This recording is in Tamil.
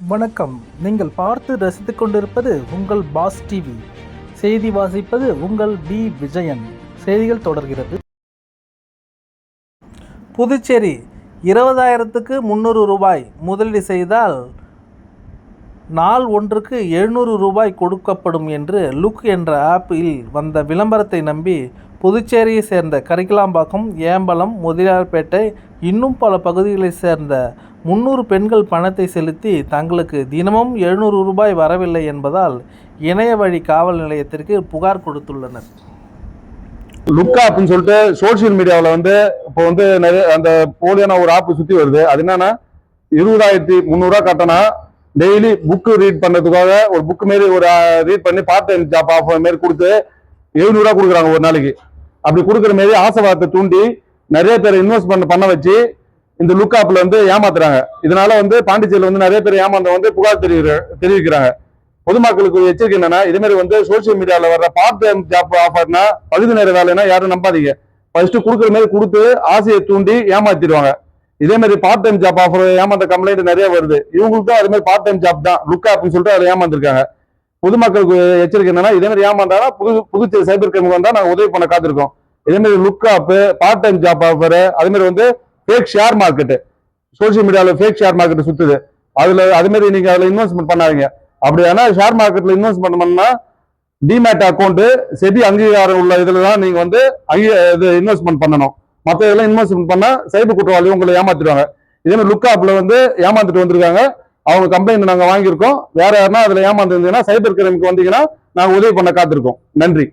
வணக்கம். நீங்கள் பார்த்து ரசித்துக் கொண்டிருப்பது உங்கள் பாஸ் டிவி. செய்தி வாசிப்பது உங்கள் பி. விஜயன். செய்திகள் தொடர்கிறது. புதுச்சேரி இருபதாயிரத்துக்கு முந்நூறு ரூபாய் முதலீடு செய்தால் நாள் ஒன்றுக்கு எழுநூறு ரூபாய் கொடுக்கப்படும் என்று லுக் என்ற ஆப்பில் வந்த விளம்பரத்தை நம்பி புதுச்சேரியை சேர்ந்த கரிக்கலாம்பாக்கம் ஏம்பலம் முதலியார்பேட்டை இன்னும் பல பகுதிகளைச் சேர்ந்த முந்நூறு பெண்கள் பணத்தை செலுத்தி தங்களுக்கு தினமும் எழுநூறு ரூபாய் வரவில்லை என்பதால் இணைய வழி காவல் நிலையத்திற்கு புகார் கொடுத்துள்ளனர். லுக்கா அப்படின்னு சொல்லிட்டு சோஷியல் மீடியாவில் வந்து இப்போ வந்து நிறைய அந்த போலியான ஒரு ஆப்பு சுற்றி வருது. அது என்னன்னா இருபதாயிரத்தி முந்நூறுரூவா கட்டினா டெய்லி புக்கு ரீட் பண்ணதுக்காக ஒரு புக் மாரி ஒரு ரீட் பண்ணி பார்ட் டைம் ஜாப் ஆஃபர் மாரி கொடுத்து எழுநூறுவா கொடுக்குறாங்க ஒரு நாளைக்கு. அப்படி கொடுக்குற மாரி ஆசைவாதத்தை தூண்டி நிறைய பேர் பண்ண பண்ண வச்சு இந்த லுக் ஆப்ல வந்து ஏமாத்துறாங்க. இதனால வந்து பாண்டிச்சேரியில் வந்து நிறைய பேர் ஏமாந்த வந்து புகார் தெரிவிக்கிற தெரிவிக்கிறாங்க. பொதுமக்களுக்கு எச்சரிக்கை என்னன்னா இதே மாதிரி வந்து சோசியல் மீடியாவில் வர்ற பார்ட் டைம் ஜாப் ஆஃபர்னா பகுதி நேர வேலைன்னா யாரும் நம்பாதீங்க. ஃபர்ஸ்ட் கொடுக்குற மாதிரி கொடுத்து ஆசையை தூண்டி ஏமாத்திடுவாங்க. இதே மாதிரி பார்ட் டைம் ஜாப் ஆஃபர் ஏமாந்த கம்ப்ளைண்ட் நிறைய வருது. இவங்களுக்கும் அதே மாதிரி பார்ட் டைம் ஜாப் தான் லுக் ஆப்னு சொல்லிட்டு அதை ஏமாந்துருக்காங்க. பொதுமக்களுக்கு எச்சரிக்கை என்னன்னா இதே மாதிரி ஏமாந்தாலும் புது புதுச்சேரி சைபர் கிரைம் வந்தா நாங்கள் உதவி பண்ண காத்திருக்கோம். இதே மாதிரி look up part time job offer அதே மாதிரி வந்து ஃபேக் ஷேர் மார்க்கெட்டு சோசியல் மீடியாவில் ஃபேக் ஷேர் மார்க்கெட் சுத்துது. அதுல அது மாதிரி நீங்க அதுல இன்வெஸ்ட்மெண்ட் பண்ணாதீங்க. அப்படி ஆனா ஷேர் மார்க்கெட்ல இன்வெஸ்ட்மெண்ட் பண்ணோம்னா டிமேட் அக்கௌண்ட் செபி அங்கீகாரம் உள்ள இதுல தான் நீங்க வந்து அங்கீ இது இன்வெஸ்ட்மெண்ட் பண்ணணும். மற்ற இதெல்லாம் இன்வெஸ்ட்மெண்ட் பண்ணா சைபர் குற்றவாளி உங்களை ஏமாத்திடுவாங்க. இதே மாதிரி லுக் ஆப்ல வந்து ஏமாந்துட்டு வந்திருக்காங்க. அவங்க கம்ப்ளைண்ட் நாங்க வாங்கியிருக்கோம். வேற யாருன்னா அதுல ஏமாந்துருந்தீங்கன்னா சைபர் கிரைமுக்கு வந்தீங்கன்னா நாங்க உதவி பண்ண காத்திருக்கோம். நன்றி.